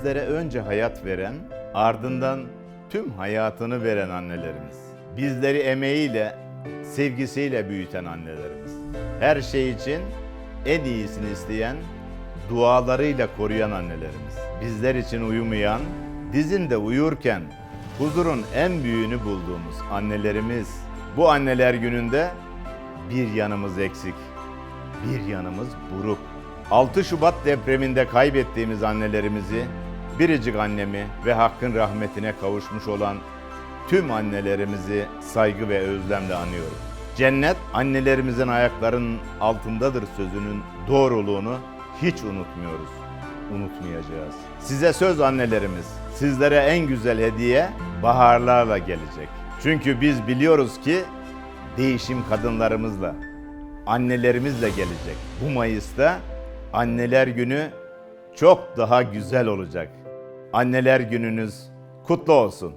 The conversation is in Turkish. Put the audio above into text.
Bizlere önce hayat veren, ardından tüm hayatını veren annelerimiz. Bizleri emeğiyle, sevgisiyle büyüten annelerimiz. Her şey için en iyisini isteyen, dualarıyla koruyan annelerimiz. Bizler için uyumayan, dizinde uyurken huzurun en büyüğünü bulduğumuz annelerimiz. Bu anneler gününde bir yanımız eksik, bir yanımız buruk. 6 Şubat depreminde kaybettiğimiz annelerimizi, biricik annemi ve Hakk'ın rahmetine kavuşmuş olan tüm annelerimizi saygı ve özlemle anıyorum. Cennet annelerimizin ayaklarının altındadır sözünün doğruluğunu hiç unutmuyoruz. Unutmayacağız. Size söz annelerimiz, sizlere en güzel hediye baharlarla gelecek. Çünkü biz biliyoruz ki değişim kadınlarımızla, annelerimizle gelecek. Bu Mayıs'ta Anneler Günü çok daha güzel olacak. Anneler Gününüz kutlu olsun.